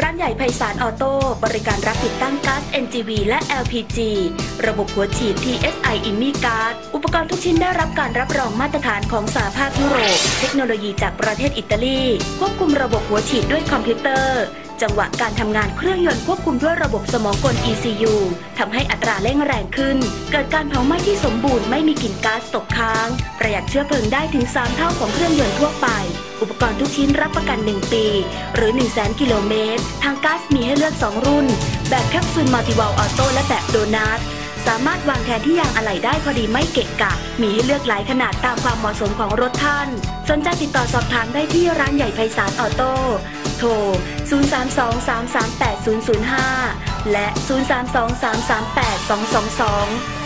ร้านใหญ่ไพศาลออโต้ บริการรับติดตั้งก๊าซ NGV และ LPG ระบบหัวฉีด TSI i m m i g a s อุปกรณ์ทุกชิ้นได้รับการรับรองมาตรฐานของสหภาพยุโรป เทคโนโลยีจากประเทศอิตาลี ควบคุมระบบหัวฉีดด้วยคอมพิวเตอร์ จังหวะการทำงานเครื่องยนต์ควบคุมด้วยระบบสมองกล ECU ทำให้อัตราเร่งแรงขึ้น เกิดการเผาไหม้ที่สมบูรณ์ไม่มีกลิ่นก๊าซตกค้าง ประหยัดเชื้อเพลิงได้ถึง 3 เท่าของเครื่องยนต์ทั่วไป อุปกรณ์ทุกชิ้นรับประกัน 1 ปี หรือ 1 0 0 0 0 0 กิโลเมตร ทางก๊าซมีให้เลือก 2 รุ่น แบบแคปซูลมัลติวอลออโต้และแบบโดนัทสามารถวางแทนที่ยางอะไหล่ได้พอดีไม่เกะกะ มีให้เลือกหลายขนาดตามความเหมาะสมของรถท่าน สนใจติดต่อสอบถามได้ที่ร้านใหญ่ไพศาลออโต้ โทร 032-338-005 และ 032-338-222